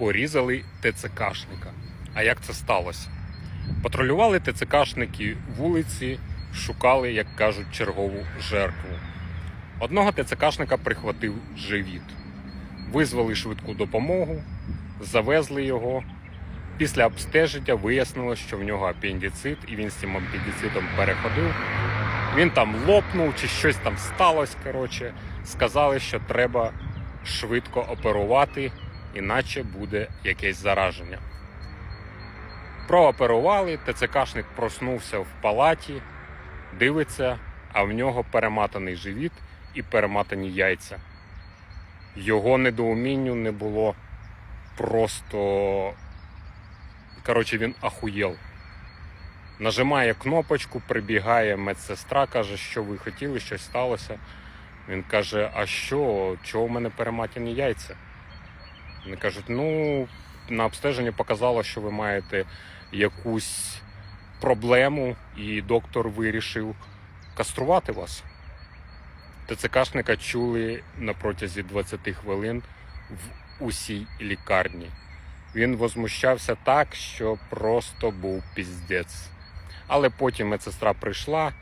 порізали ТЦКшника. А як це сталося? Патрулювали ТЦКшники вулиці, шукали, як кажуть, чергову жертву. Одного ТЦКшника прихватив живіт. Визвали швидку допомогу, завезли його. Після обстеження вияснилось, що в нього апендицит, і він з цим апендицитом переходив. Він там лопнув чи щось там сталося. Коротше, сказали, що треба швидко оперувати, іначе буде якесь зараження. Прооперували, ТЦКшник проснувся в палаті, дивиться, а в нього перематаний живіт і перематані яйця. Його недоумінню не було просто. Коротше, він ахуєл. Нажимає кнопочку, прибігає медсестра, каже, що ви хотіли, щось сталося. Він каже: А що, чого в мене перематані яйця? Вони кажуть, ну, на обстеженні показало, що ви маєте якусь проблему, і доктор вирішив каструвати вас. ТЦКшника чули на протязі 20 хвилин в усій лікарні. Він возмущався так, що просто був піздець. Але потім медсестра прийшла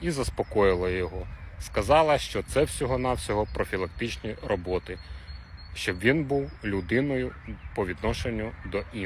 і заспокоїла його. Сказала, що це всього-навсього профілактичні роботи, щоб він був людиною по відношенню до інших.